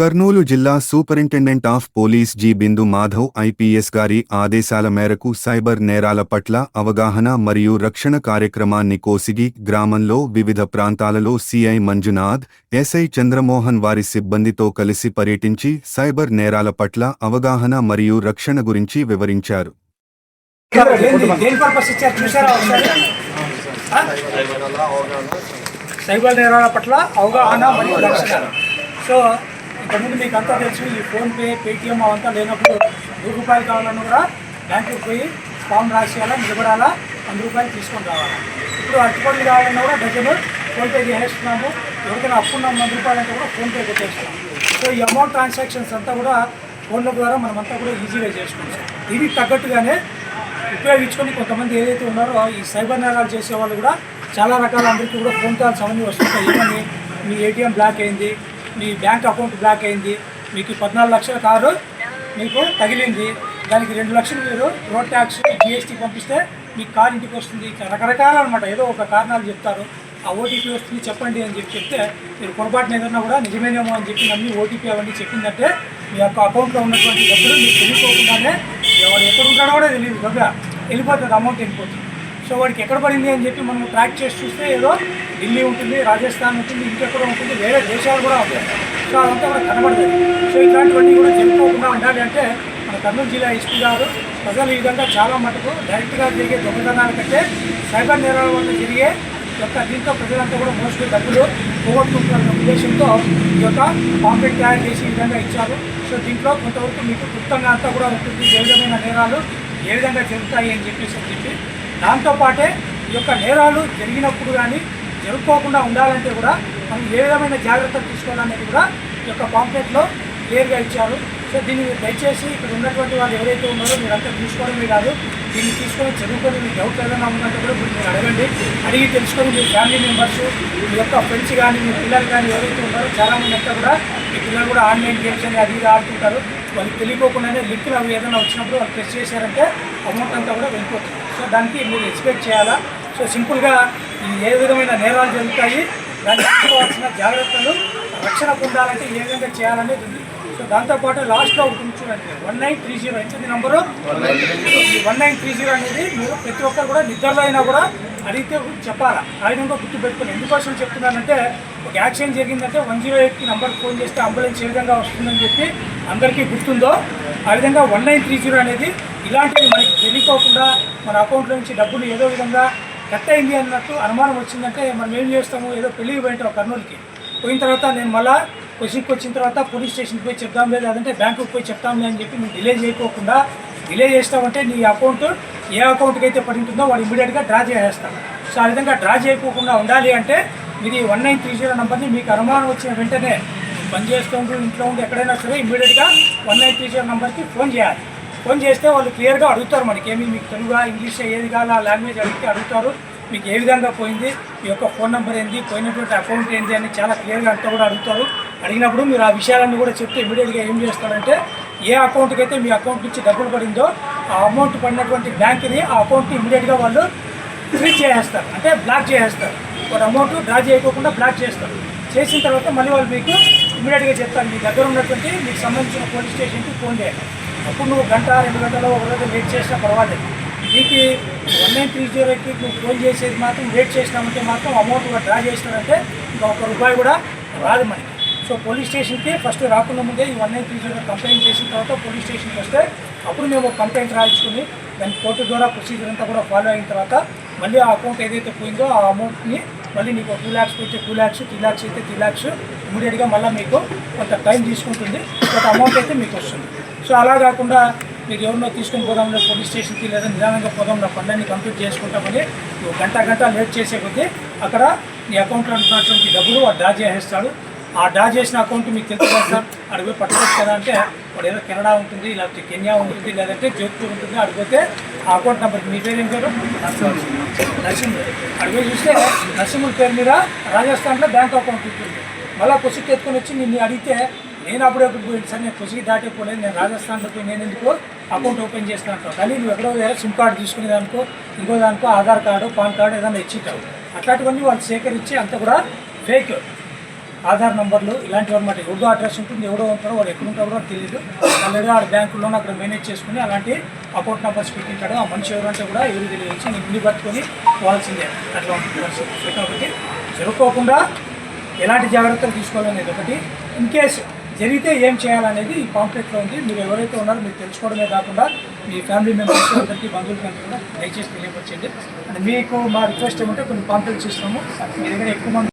కర్నూలు జిల్లా superintendent of police G. Bindu Madhav IPS గారి ఆదేశాల మేరకు సైబర్ నేరాల పట్ల అవగాహన మరియు రక్షణ కార్యక్రమాన్ని కోసిగి గ్రామంలో వివిధ ప్రాంతాలలో సిఐ మంజునాథ్ ఎస్ఐ చంద్రమోహన్ వారి సిబ్బందితో కలిసి పర్యటించి సైబర్ నేరాల పట్ల అవగాహన మరియు రక్షణ గురించి వివరించారు. సైబర్ నేరాల పట్ల అవగాహన మరియు రక్షణ. సో ఇంతకుముందు మీకు అంతా తెలుసు ఈ ఫోన్పే పేటిఎం అవంతా లేనప్పుడు నూరు రూపాయలు కావాలన్నా కూడా బ్యాంకుకి పోయి ఫామ్ రాసేయాలా నిలబడాలా వంద రూపాయలు తీసుకొని రావాలా? ఇప్పుడు అరటిపండ్లు కావాలన్నా కూడా డజను ఫోన్పే చేసేస్తున్నాము. ఎవరికైనా అప్పున్న వంద రూపాయలు అంటే కూడా ఫోన్పే కొట్టేస్తున్నాం సో ఈ అమౌంట్ ట్రాన్సాక్షన్స్ అంతా కూడా ఫోన్ల ద్వారా మనమంతా కూడా ఈజీగా చేసుకుంటాం. దీనికి తగ్గట్టుగానే ఉపయోగించుకొని కొంతమంది ఏదైతే ఉన్నారో ఈ సైబర్ నేరాలు చేసే వాళ్ళు కూడా చాలా రకాల అందరికీ కూడా ఫోన్ కాల్స్ అవన్నీ వస్తుంటాయి. ఏమని? మీ ఏటీఎం బ్లాక్ అయింది మీ బ్యాంక్ అకౌంట్ బ్లాక్ అయింది మీకు పద్నాలుగు లక్షల కారు మీకు తగిలింది. దానికి రెండు లక్షలు మీరు రోడ్ ట్యాక్స్ జిఎస్టీ పంపిస్తే మీకు కార్ ఇంటికి వస్తుంది. రకరకాల అనమాట ఏదో ఒక కారణాలు చెప్తారు. ఆ ఓటీపీ వస్తుంది చెప్పండి అని చెప్పి చెప్తే మీరు పొరపాటున ఏదన్నా కూడా నిజమేనేమో అని చెప్పి నమ్మి ఓటీపీ అవన్నీ చెప్పిందంటే మీ యొక్క అకౌంట్లో ఉన్నటువంటి డబ్బులు మీకు తెలియకోకుండానే ఎవరు ఎక్కడ ఉంటాడో కూడా తెలియదు. డబ్బా వెళ్ళిపోతుంది అమౌంట్ వెళ్ళిపోతుంది. సో వాడికి ఎక్కడ పడింది అని చెప్పి మనం ట్రాక్ చేసి చూస్తే ఏదో ఢిల్లీ ఉంటుంది రాజస్థాన్ ఉంటుంది ఇంకెక్కడ ఉంటుంది వేరే దేశాలు కూడా ఉంటాయి. సో అదంతా కూడా కనబడతాయి సో ఇట్లాంటివన్నీ కూడా జరుపుకోకుండా ఉండాలి అంటే మన కర్నూలు జిల్లా ఎస్పీ గారు ప్రజలు ఈ విధంగా చాలా మటుకు డైరెక్ట్గా జరిగే దొంగతనాల కంటే సైబర్ నేరాల వల్ల జరిగే యొక్క దీంతో ప్రజలంతా కూడా మోస్ట్లీ డబ్బులు పోగొట్టుకుంటున్న ఉద్దేశంతో ఈ యొక్క కాంప్లెట్ తయారు చేసి ఈ విధంగా ఇచ్చారు. సో దీంట్లో కొంతవరకు మీకు క్లుప్తంగా అంతా కూడా ఉంటుంది. ఏ విధమైన నేరాలు ఏ విధంగా జరుగుతాయి అని చెప్పేసి చెప్పి దాంతోపాటే ఈ యొక్క నేరాలు జరిగినప్పుడు కానీ జరుపుకోకుండా ఉండాలంటే కూడా మనం ఏ విధమైన జాగ్రత్తలు తీసుకోవాలనేది కూడా ఈ యొక్క పాంప్లెట్లో క్లియర్గా ఇచ్చారు. సో దీన్ని దయచేసి ఇక్కడ ఉన్నటువంటి వాళ్ళు ఎవరైతే ఉన్నారో మీరంతా తీసుకోవడమే కాదు దీన్ని తీసుకొని చదువుకొని మీ డౌట్ ఏదైనా ఉందంటే కూడా ఇప్పుడు మీరు అడగండి. అడిగి తెలుసుకొని మీ ఫ్యామిలీ మెంబర్స్ మీ యొక్క ఫ్రెండ్స్ కానీ మీ పిల్లలు కానీ ఎవరైతే ఉన్నారో చాలామంది అంతా కూడా మీ పిల్లలు కూడా ఆన్లైన్ గేమ్స్ అని అది ఆడుతుంటారు. వాళ్ళకి తెలియకోకుండానే లింకులు అవి ఏదైనా వచ్చినప్పుడు వాళ్ళు ప్రెస్ చేశారంటే అమౌంట్ అంతా కూడా వెళ్ళిపోతుంది. సో దానికి మీరు ఎక్స్పెక్ట్ చేయాలా? సో సింపుల్గా ఏ విధమైన నేరాలు జరుగుతాయి దానికి తీసుకోవాల్సిన జాగ్రత్తలు రక్షణ పొందాలంటే ఏ విధంగా చేయాలనేది ఉంది. సో దాంతోపాటు లాస్ట్లో ఒకటి చూడండి వన్ నైన్ త్రీ జీరో ఎంత number? One nine three zero. అనేది మీరు ప్రతి ఒక్కరు కూడా నిద్రలో అయినా కూడా అడిగితే చెప్పాలా? ఆ విధంగా గుర్తుపెట్టుకుని ఎందుకోసం చెప్తున్నానంటే ఒక యాక్సిడెంట్ జరిగిందంటే వన్ జీరో ఎయిట్కి నెంబర్ ఫోన్ చేస్తే అంబులెన్స్ ఏ విధంగా వస్తుందని చెప్పి అందరికీ గుర్తుందో ఆ విధంగా వన్ నైన్ త్రీ జీరో అనేది ఇలాంటివి మనకి తెలియకోకుండా మన అకౌంట్లో నుంచి డబ్బులు ఏదో విధంగా కట్ అయింది అన్నట్టు అనుమానం వచ్చిందంటే మనం ఏం చేస్తాము? ఏదో పెళ్ళికి పోయింటాం కర్నూలుకి. పోయిన తర్వాత నేను మళ్ళా క్వశ్చన్కి వచ్చిన తర్వాత పోలీస్ స్టేషన్కి పోయి చెప్దాంలే లేదంటే బ్యాంకుకి పోయి చెప్తాంలే అని చెప్పి నువ్వు డిలే చేయకోకుండా డిలే చేస్తామంటే నీ అకౌంట్ ఏ అకౌంట్కి అయితే పడి ఉంటుందో వాడు ఇమీడియట్గా డ్రా చేసేస్తాం సో ఆ విధంగా డ్రా చేయకోకుండా ఉండాలి అంటే మీది వన్ నైన్ త్రీ జీరో నెంబర్ని మీకు అనుమానం వచ్చిన వెంటనే పని చేస్తుంటూ ఇంట్లో ఉండి ఎక్కడైనా సరే ఇమీడియట్గా వన్ నైన్ త్రీ జీరో నెంబర్కి ఫోన్ చేయాలి. ఫోన్ చేస్తే వాళ్ళు క్లియర్గా అడుగుతారు మనకి ఏమి మీకు తెలుగు ఇంగ్లీష్ ఏది కావాలా లాంగ్వేజ్ అడిగితే అడుగుతారు. మీకు ఏ విధంగా పోయింది మీ యొక్క ఫోన్ నెంబర్ ఏంది పోయినటువంటి అకౌంట్ ఏంటి అని చాలా క్లియర్గా అంతా కూడా అడుగుతారు. అడిగినప్పుడు మీరు ఆ విషయాలన్నీ కూడా చెప్తే ఇమీడియట్గా ఏం చేస్తారంటే ఏ అకౌంట్కి అయితే మీ అకౌంట్ నుంచి డబ్బులు పడిందో ఆ అమౌంట్ పడినటువంటి బ్యాంక్ని ఆ అకౌంట్ ఇమీడియట్గా వాళ్ళు ఫ్రీజ్ చేసేస్తారు. అంటే బ్లాక్ చేసేస్తారు. ఒక అమౌంట్ డ్రా చేయకోకుండా బ్లాక్ చేస్తారు. చేసిన తర్వాత మళ్ళీ వాళ్ళు మీకు ఇమీడియట్గా చెప్తాను. మీ దగ్గర ఉన్నటువంటి మీకు సంబంధించిన పోలీస్ స్టేషన్కి ఫోన్ చేయాలి అప్పుడు నువ్వు గంట రెండు గంటలో ఒక రోజు వెయిట్ చేసినా పర్వాలేదు. నీకు వన్ నైన్ త్రీ జీరోకి నువ్వు ఫోన్ చేసేది మాత్రం వెయిట్ చేసినామంటే మాత్రం అమౌంట్ కూడా డ్రా చేసినారంటే ఇంకా ఒక రూపాయి కూడా రాదు మనకి సో పోలీస్ స్టేషన్కి ఫస్ట్ రాకుండా ముందే ఈ one nine three zero complaint చేసిన తర్వాత పోలీస్ స్టేషన్కి వస్తే అప్పుడు మేము కంప్లైంట్ రాయించుకుని దాని కోర్టు ద్వారా ప్రొసీజర్ అంతా కూడా ఫాలో అయిన తర్వాత మళ్ళీ ఆ అకౌంట్ ఏదైతే పోయిందో ఆ అమౌంట్ని మళ్ళీ నీకు టూ ల్యాక్స్ పోతే టూ ల్యాక్స్ త్రీ ల్యాక్స్ అయితే త్రీ ల్యాక్స్ ఇమీడియట్గా మళ్ళీ మీకు కొంత టైం తీసుకుంటుంది. కొంత అమౌంట్ అయితే మీకు వస్తుంది. సో అలా కాకుండా మీరు ఎవరినో తీసుకొని పోదాంలో పోలీస్ స్టేషన్కి లేదా నిదానంగా పోదాం నా పనులన్నీ కంప్లీట్ చేసుకుంటామని నువ్వు గంట గంట లేట్ చేసే కొద్దీ అక్కడ నీ అకౌంట్లో ఉన్నటువంటి డబ్బులు వాడు డ్రా చేసేస్తాడు ఆ డ్రా చేసిన అకౌంట్ మీకు తెలుసు కదా సార్? అడిగి పట్టుకోవచ్చు కదా అంటే వాడు ఏదో కెనడా ఉంటుంది లేకపోతే కెన్యా ఉంటుంది లేదంటే జోధ్పూర్ ఉంటుంది. అడిగిపోతే ఆ అకౌంట్ నెంబర్ మీ పేరు ఏం పేరు? నరసింహుడు. అడిగి చూస్తే నరసింహుడి పేరు మీద రాజస్థాన్లో బ్యాంక్ అకౌంట్ ఉంటుంది. మళ్ళీ కొసికి ఎత్తుకొని వచ్చి నిన్ను అడిగితే నేను అప్పుడే పోయింది సార్ నేను కొసికి దాటిపోలేదు నేను రాజస్థాన్లో పోయి నేను ఎందుకు అకౌంట్ ఓపెన్ చేస్తాను కానీ నువ్వు ఎక్కడో వేరే సిమ్ కార్డు తీసుకునేదానికో ఇంకో దానికో ఆధార్ కార్డు పాన్ కార్డు ఏదైనా ఇచ్చిటావు. అట్లాంటివన్నీ వాళ్ళు సేకరించి అంతా కూడా ఫేక్. ఆధార్ నెంబర్లు ఇలాంటివి అనమాట ఎవడో అడ్రస్ ఉంటుంది ఎవడో ఉంటారో వాడు ఎక్కడ ఉంటారో కూడా తెలియదు ఆల్రెడీ ఆడ బ్యాంకులోనే అక్కడ మేనేజ్ చేసుకుని అలాంటి అకౌంట్ నెంబర్స్ పెట్టింటాడు. ఆ మనిషి ఎవరంటే కూడా ఎవరు తెలియచ్చు నేను ఇన్ని పట్టుకొని పోవాల్సిందే. అట్లా ఉంటుంది పరిస్థితి. కాబట్టి జరుపుకోకుండా ఎలాంటి జాగ్రత్తలు తీసుకోవాలనేది ఒకటి. ఇన్ కేసు జరిగితే ఏం చేయాలనేది ఈ పాంప్లెట్లో ఉంది. మీరు ఎవరైతే ఉన్నారో మీరు తెలుసుకోవడమే కాకుండా మీ ఫ్యామిలీ మెంబర్స్ అందరికీ బంధువులకి అందరూ కూడా దయచేసి తెలియపరచండి. అండ్ మీకు మా రిక్వెస్ట్ ఏమంటే కొన్ని పాంప్లెట్స్ ఇస్తాము మీ దగ్గర ఎక్కువ మంది